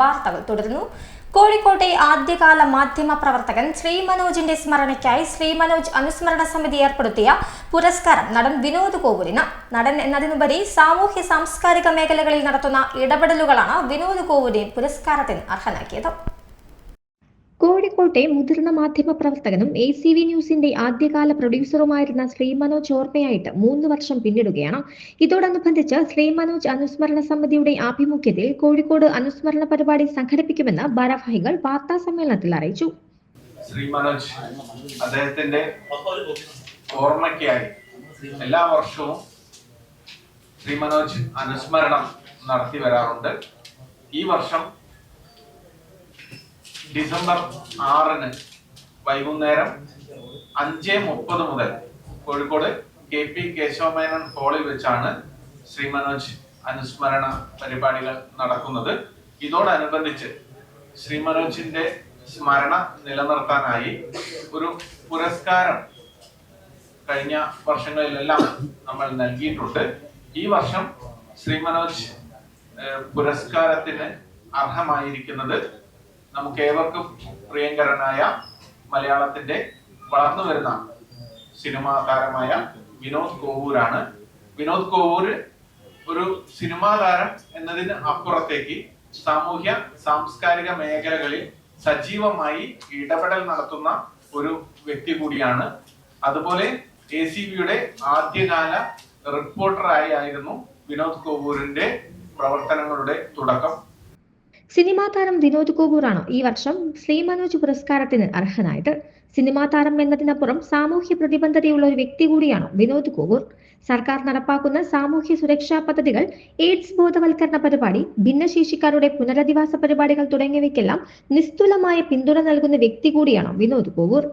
വാർത്തകൾ തുടരുന്നു. കോഴിക്കോട്ടെ ആദ്യകാല മാധ്യമ പ്രവർത്തകൻ ശ്രീ മനോജിന്റെ സ്മരണയ്ക്കായി ശ്രീ മനോജ് അനുസ്മരണ സമിതി ഏർപ്പെടുത്തിയ പുരസ്കാരം നടൻ വിനോദ് കോവൂരിന് നടൻ എന്നതിനുപരി സാമൂഹ്യ സാംസ്കാരിക മേഖലകളിൽ നടത്തുന്ന ഇടപെടലുകളാണ് വിനോദ് കോവൂരിനെ പുരസ്കാരത്തിന് അർഹനാക്കിയത്. കോഴിക്കോട്ടെ മുതിർന്ന മാധ്യമ പ്രവർത്തകനും എ സി വി ന്യൂസിന്റെ ആദ്യകാല പ്രൊഡ്യൂസറുമായിരുന്ന ശ്രീ മനോജ് ഓർമ്മയായിട്ട് മൂന്ന് വർഷം പിന്നിടുകയാണ്. ഇതോടനുബന്ധിച്ച് ശ്രീ മനോജ് അനുസ്മരണ സമിതിയുടെ ആഭിമുഖ്യത്തിൽ കോഴിക്കോട് അനുസ്മരണ പരിപാടി സംഘടിപ്പിക്കുമെന്ന് ഭാരവാഹികൾ വാർത്താ സമ്മേളനത്തിൽ അറിയിച്ചു. ശ്രീ മനോജ് അദ്ദേഹത്തിന്റെ ഓർമ്മയ്ക്കായി എല്ലാ വർഷവും ശ്രീ മനോജ് അനുസ്മരണം നടത്തി വരാറുണ്ട്. ഈ വർഷം ഡിസംബർ ആറിന് വൈകുന്നേരം അഞ്ച് മുപ്പത് മുതൽ കോഴിക്കോട് കെ പി കേശവമേനോൻ ഹാളിൽ വെച്ചാണ് ശ്രീ മനോജ് അനുസ്മരണ പരിപാടികൾ നടക്കുന്നത്. ഇതോടനുബന്ധിച്ച് ശ്രീ മനോജിന്റെ സ്മരണ നിലനിർത്താനായി ഒരു പുരസ്കാരം കഴിഞ്ഞ വർഷങ്ങളിലെല്ലാം നമ്മൾ നൽകിയിട്ടുണ്ട്. ഈ വർഷം ശ്രീ മനോജ് പുരസ്കാരത്തിന് അർഹമായിരിക്കുന്നത് നമുക്ക് ഏവർക്കും പ്രിയങ്കരനായ മലയാളത്തിന്റെ വളർന്നു വരുന്ന സിനിമാ താരമായ വിനോദ് കോവൂരാണ്. വിനോദ് കോവൂര് ഒരു സിനിമാ താരം എന്നതിന് അപ്പുറത്തേക്ക് സാമൂഹ്യ സാംസ്കാരിക മേഖലകളിൽ സജീവമായി ഇടപെടൽ നടത്തുന്ന ഒരു വ്യക്തി കൂടിയാണ്. അതുപോലെ എ സി ബിയുടെ ആദ്യകാല റിപ്പോർട്ടറായി ആയിരുന്നു വിനോദ് കോവൂരിന്റെ പ്രവർത്തനങ്ങളുടെ തുടക്കം. സിനിമാ താരം വിനോദ് കോവൂറാണ് ഈ വർഷം ശ്രീ മനോജ് പുരസ്കാരത്തിന് അർഹനായത്? സിനിമാ താരം എന്നതിനപ്പുറം സാമൂഹ്യ പ്രതിബദ്ധതയുള്ള ഒരു വ്യക്തി കൂടിയാണ് വിനോദ് കോവൂർ സർക്കാർ നടപ്പാക്കുന്ന സാമൂഹ്യ സുരക്ഷാ പദ്ധതികൾ എയ്ഡ്സ് ബോധവൽക്കരണ പരിപാടി ഭിന്നശേഷിക്കാരുടെ പുനരധിവാസ പരിപാടികൾ തുടങ്ങിയവയ്ക്കെല്ലാം നിസ്തുലമായ പിന്തുണ നൽകുന്ന വ്യക്തി കൂടിയാണ് വിനോദ് കോവൂർ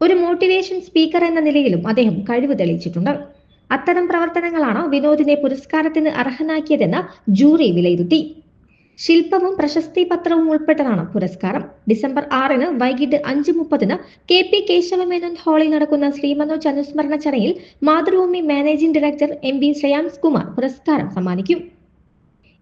ഒരു മോട്ടിവേഷൻ സ്പീക്കർ എന്ന നിലയിലും അദ്ദേഹം കഴിവ് തെളിയിച്ചിട്ടുണ്ട്. അത്തരം പ്രവർത്തനങ്ങളാണ് വിനോദിനെ പുരസ്കാരത്തിന് അർഹനാക്കിയതെന്ന് ജൂറി വിലയിരുത്തി. ശില്പവും പ്രശസ്തി പത്രവും ഉൾപ്പെട്ടതാണ് പുരസ്കാരം. ഡിസംബർ ആറിന് വൈകിട്ട് അഞ്ച് മുപ്പതിന് കെ പി കേശവമേനോൻ ഹാളിൽ നടക്കുന്ന ശ്രീമനോജ് അനുസ്മരണ ചടങ്ങിൽ Mathrubhumi managing director M B Shreyams Kumar പുരസ്കാരം സമ്മാനിക്കും.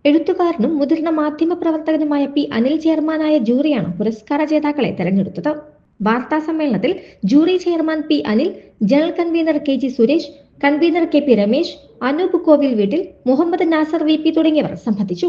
എഴുത്തുകാരനും മുതിർന്ന മാധ്യമ പ്രവർത്തകനുമായ പി അനിൽ ചെയർമാനായ ജൂറിയാണ് പുരസ്കാര ജേതാക്കളെ തെരഞ്ഞെടുത്തത്. വാർത്താ സമ്മേളനത്തിൽ jury chairman P Anil general convener K G Suresh convener K P Ramesh Anoop കോവിൽ വീട്ടിൽ മുഹമ്മദ് നാസർ വി പി തുടങ്ങിയവർ സംബന്ധിച്ചു.